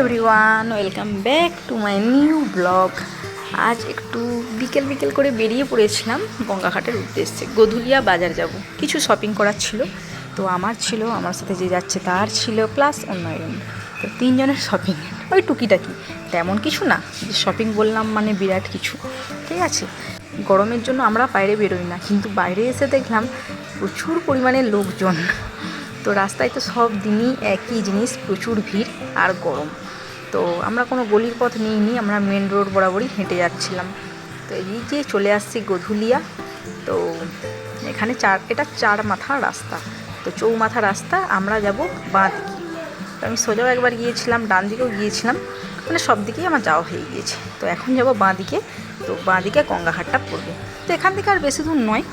Everyone welcome back to my new blog আজ একটু বিকেল বিকেল করে বেরিয়ে পড়েছিলাম গঙ্গাঘাটের উদ্দেশ্যে। গধুলিয়া বাজার যাব। কিছু শপিং করার ছিল। তো আমার ছিল, আমার সাথে যে যাচ্ছে তার ছিল প্লাস অন্য তো তিনজনের শপিং ওই টুকিটাকি। তেমন কিছু না, যে শপিং বললাম মানে বিরাট কিছু। ঠিক আছে? গরমের জন্য আমরা বাইরে বেরোই না, কিন্তু বাইরে এসে দেখলাম প্রচুর পরিমাণে লোকজন। তো রাস্তায় তো সব দিনই একই জিনিস, প্রচুর ভিড় আর গরম। তো আমরা কোনো গলির পথ নিইনি, আমরা মেন রোড বরাবরই হেঁটে যাচ্ছিলাম। তো এই যে চলে আসছি গধুলিয়া, তো এখানে চার, এটা চার মাথা রাস্তা। তো চৌমাথা রাস্তা, আমরা যাব বাঁ দিকে। তো আমি সোজাও একবার গিয়েছিলাম, ডান দিকেও গিয়েছিলাম মানে সব দিকেই আমার যাওয়া হয়ে গিয়েছে। তো এখন যাব বাঁ দিকে, তো বাঁ দিকে গঙ্গাঘাটটা পড়বে। তো এখান থেকে আর বেশি দূর নয়,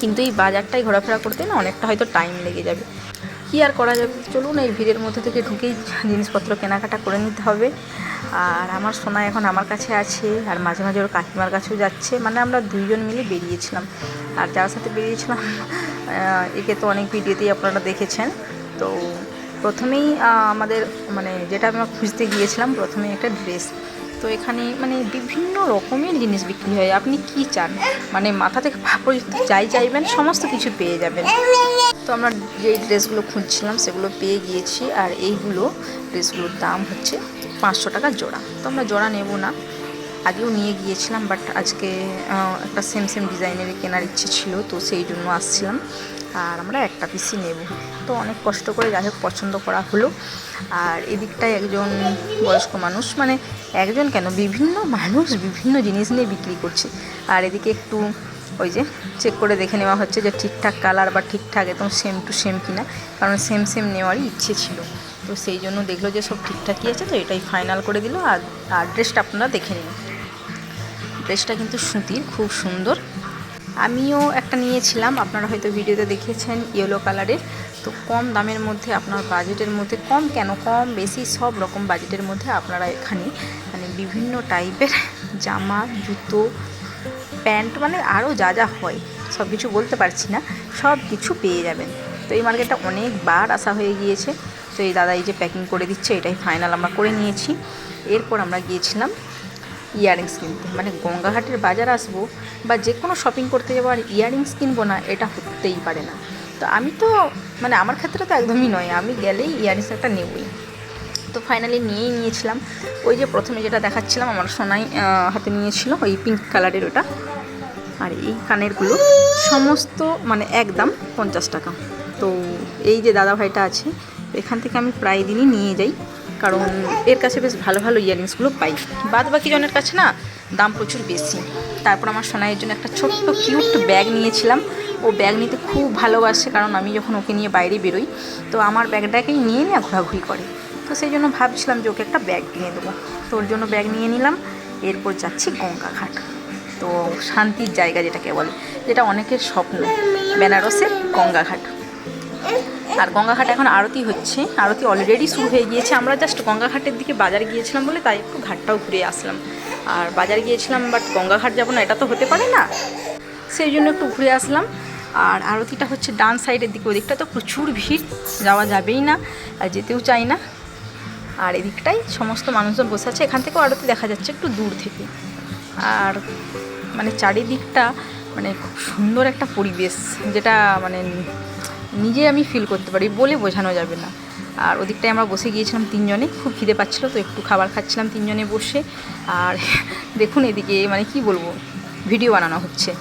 কিন্তু এই বাজারটাই ঘোরাফেরা করতে না অনেকটা হয়তো টাইম লেগে যাবে। কী আর করা যাবে? চলুন, এই ভিড়ের মধ্যে থেকে ঢুকেই জিনিসপত্র কেনাকাটা করে নিতে হবে। আর আমার সোনা এখন আমার কাছে আছে, আর মাঝে মাঝে ওর কাকিমার কাছেও যাচ্ছে। মানে আমরা দুইজন মিলে বেরিয়েছিলাম। আর যার সাথে বেরিয়েছিলাম একে তো অনেক ভিডিওতেই আপনারা দেখেছেন। তো প্রথমেই আমাদের মানে যেটা আমরা খুঁজতে গিয়েছিলাম প্রথমেই একটা ড্রেস। তো এখানে মানে বিভিন্ন রকমের জিনিস বিক্রি হয়। আপনি কি চান? মানে মাথা থেকে পা যাই চাইবেন, সমস্ত কিছু পেয়ে যাবেন। তো আমরা যেই ড্রেসগুলো খুঁজছিলাম সেগুলো পেয়ে গিয়েছি আর এইগুলো ড্রেসগুলোর দাম হচ্ছে পাঁচশো টাকা জোড়া। তো আমরা জোড়া নেব না, আগেও নিয়ে গিয়েছিলাম বাট আজকে একটা সেম সেম ডিজাইনের কেনার ইচ্ছে ছিল, তো সেই জন্য আসছিলাম। আর আমরা একটা পিসই নেব। তো অনেক কষ্ট করে যাই হোক, পছন্দ করা হলো। আর এদিকটায় একজন বয়স্ক মানুষ মানে একজন কেন? বিভিন্ন মানুষ বিভিন্ন জিনিস নিয়ে বিক্রি করছে। আর এদিকে একটু ওই যে চেক করে দেখে নেওয়া হচ্ছে যে ঠিকঠাক কালার বা ঠিকঠাক একদম সেম টু সেম কিনা। কারণ সেম সেম নেওয়ারই ইচ্ছে ছিল। তো সেই জন্য দেখল যে সব ঠিকঠাকই আছে, তো এটাই ফাইনাল করে দিল। আর আর ড্রেসটা আপনারা দেখে নিন। ড্রেসটা কিন্তু সুতির, খুব সুন্দর। আমিও একটা নিয়েছিলাম, আপনারা হয়তো ভিডিওতে দেখেছেন ইয়েলো কালারের তো কম দামের মধ্যে আপনার বাজেটের মধ্যে, কম কেন? কম বেশি সব রকম বাজেটের মধ্যে আপনারা এখানে মানে বিভিন্ন টাইপের জামা, জুতো প্যান্ট মানে আরও যা যা হয়, সব কিছু বলতে পারছি না, সব কিছু পেয়ে যাবেন। তো এই মার্কেটটা অনেকবার আসা হয়ে গিয়েছে। তো এই দাদা এই যে প্যাকিং করে দিচ্ছে, এটাই ফাইনাল আমরা করে নিয়েছি। এরপর আমরা গিয়েছিলাম ইয়াররিংস কিনতে। মানে গঙ্গাঘাটের বাজার আসব বা যে কোনো শপিং করতে যাব আর ইয়াররিংস কিনবো না, এটা হতেই পারে না। তো আমি তো মানে আমার ক্ষেত্রে তো একদমই নয়, আমি গেলেই ইয়াররিংস একটা নেবই। তো ফাইনালি নিয়েই নিয়েছিলাম। ওই যে প্রথমে যেটা দেখাচ্ছিলাম, আমার সোনাই হাতে নিয়েছিল, ওই পিঙ্ক কালারের ওটা। আর এই কানেরগুলো সমস্ত মানে একদম পঞ্চাশ টাকা। তো এই যে দাদা ভাইটা আছে, এখান থেকে আমি প্রায় দিনই নিয়ে যাই, কারণ এর কাছে বেশ ভালো ভালো ইয়ারিংসগুলো পাই। বাদ বাকি জনের কাছে না দাম প্রচুর বেশি। তারপর আমার সোনাইয়ের জন্য একটা ছোট্ট কিউট ব্যাগ নিয়েছিলাম। ও ব্যাগ নিতে খুব ভালোবাসে, কারণ আমি যখন ওকে নিয়ে বাইরে বেরোই, তো আমার ব্যাগটাকেই নিয়ে নিয়ে ঘোরাঘুরি করে। তো সেই জন্য ভাবছিলাম যে ওকে একটা ব্যাগ কিনে দেবো। তো ওর জন্য ব্যাগ নিয়ে নিলাম। এরপর যাচ্ছি গঙ্গাঘাট। তো শান্তির জায়গা যেটাকে বলে, যেটা অনেকের স্বপ্ন। বেনারসের গঙ্গাঘাট। আর গঙ্গাঘাট এখন আরতি হচ্ছে, আরতি অলরেডি শুরু হয়ে গিয়েছে। আমরা জাস্ট গঙ্গাঘাটের দিকে বাজার গিয়েছিলাম বলে তাই একটু ঘাটটাও ঘুরে আসলাম। আর বাজার গিয়েছিলাম বাট গঙ্গাঘাট যাব না, এটা তো হতে পারে না। সেই জন্য একটু ঘুরে আসলাম। আর আরতিটা হচ্ছে ডান সাইডের দিকে, ওদিকটা তো প্রচুর ভিড়, যাওয়া যাবেই না, আর যেতেও চাই না। আর এদিকটাই সমস্ত মানুষজন বসে আছে, এখান থেকেও আরতি দেখা যাচ্ছে একটু দূর থেকে। আর মানে চারিদিকটা মানে খুব সুন্দর একটা পরিবেশ, যেটা মানে নিজে আমি ফিল করতে পারি, বলে বোঝানো যাবে না। আর ওদিকটায় আমরা বসে গিয়েছিলাম তিনজনে, খুব খিদে পাচ্ছিলো, তো একটু খাবার খাচ্ছিলাম তিনজনে বসে। আর দেখুন এদিকে মানে কি বলব ভিডিও বানানো হচ্ছে।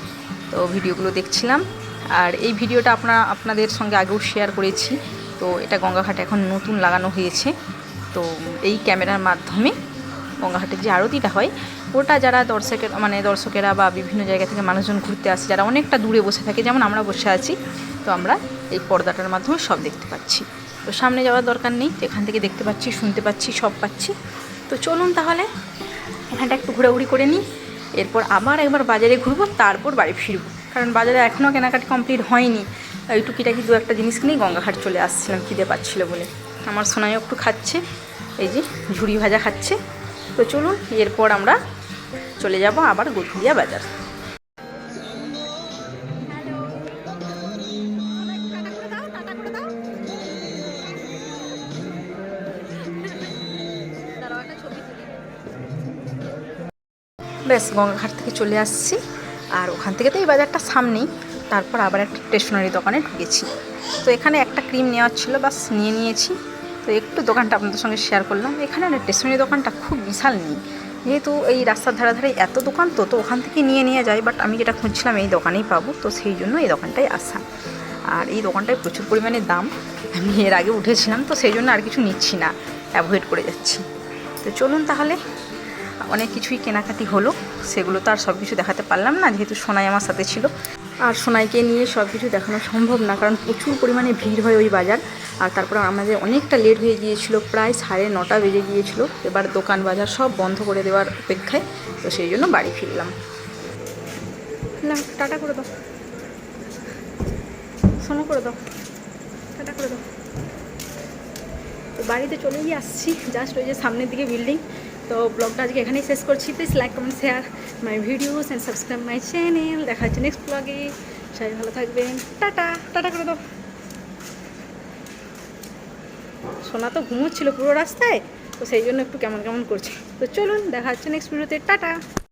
তো ভিডিওগুলো দেখছিলাম। আর এই ভিডিওটা আপনারা, আপনাদের সঙ্গে আগেও শেয়ার করেছি। তো এটা গঙ্গাঘাটে এখন নতুন লাগানো হয়েছে। তো এই ক্যামেরার মাধ্যমে গঙ্গাঘাটের যে আরতিটা হয় ওটা যারা দর্শকের মানে দর্শকেরা বা বিভিন্ন জায়গা থেকে মানুষজন ঘুরতে আসে, যারা অনেকটা দূরে বসে থাকে, যেমন আমরা বসে আছি, তো আমরা এই পর্দাটার মাধ্যমে সব দেখতে পাচ্ছি। তো সামনে যাওয়ার দরকার নেই, তো এখান থেকে দেখতে পাচ্ছি, শুনতে পাচ্ছি, সব পাচ্ছি। তো চলুন তাহলে, এখানটা একটু ঘোরাঘুরি করে নিই, এরপর আবার একবার বাজারে ঘুরবো, তারপর বাড়ি ফিরবো। কারণ বাজারে এখনও কেনাকাটি কমপ্লিট হয়নি এই টুকিটাকি দু একটা জিনিস কিনেই গঙ্গাঘাট চলে আসছিলাম, খিদে পাচ্ছিল বলে। আমার সোনাইও একটু খাচ্ছে, এই যে ঝুড়ি ভাজা খাচ্ছে। তো চলুন, এরপর আমরা চলে যাব, আবার গথুরিয়া বাজার। ব্যাস, গঙ্গাঘাট থেকে চলে আসছি, আর ওখান থেকে তো এই বাজারটা সামনেই। তারপর আবার একটা স্টেশনারি দোকানে ঢুকেছি। তো এখানে একটা ক্রিম নেওয়ার ছিল বাস নিয়ে নিয়েছি। তো একটু দোকানটা আপনাদের সঙ্গে শেয়ার করলাম। এখানে স্টেশনারি দোকানটা খুব বিশাল নেই। যেহেতু এই রাস্তার ধারে ধারে এত দোকান, তো তো ওখান থেকে নিয়ে নিয়ে যায় বাট আমি যেটা খুঁজছিলাম, এই দোকানেই পাবো। তো সেই জন্য এই দোকানটাই আসা। আর এই দোকানটায় প্রচুর পরিমাণে দাম। আমি এর আগে উঠেছিলাম, তো সেই জন্য আর কিছু নিচ্ছি না। অ্যাভয়েড করে যাচ্ছি। তো চলুন তাহলে। অনেক কিছুই কেনাকাটি হলো। সেগুলো তো আর সব কিছু দেখাতে পারলাম না, যেহেতু সোনাই আমার সাথে ছিল। আর সোনাইকে নিয়ে সব কিছু দেখানো সম্ভব না, কারণ প্রচুর পরিমাণে ভিড় হয় ওই বাজার। আর তারপরে আমাদের অনেকটা লেট হয়ে গিয়েছিল, প্রায় সাড়ে নটা বেজে গিয়েছিল। এবার দোকান বাজার সব বন্ধ করে দেওয়ার অপেক্ষায়, তো সেই জন্য বাড়ি ফিরলাম। না, টাটা করে দাও। সোনো করে দাও। টাটা করে দাও। তো বাড়িতে চলেই আসছি জাস্ট ওই যে সামনের দিকে বিল্ডিং তো ব্লগটা আজকে এখানেই শেষ করছি। Please like comment share my videos and subscribe my channel দেখা হচ্ছে নেক্সট ব্লগে সবাই ভালো থাকবেন। টাটা টাটা করে দাও। সোনা তো ঘুমোচ্ছিল পুরো রাস্তায়, তো সেই জন্য একটু কেমন কেমন করছে। তো চলুন, দেখা হচ্ছে নেক্সট ভিডিওতে টাটা।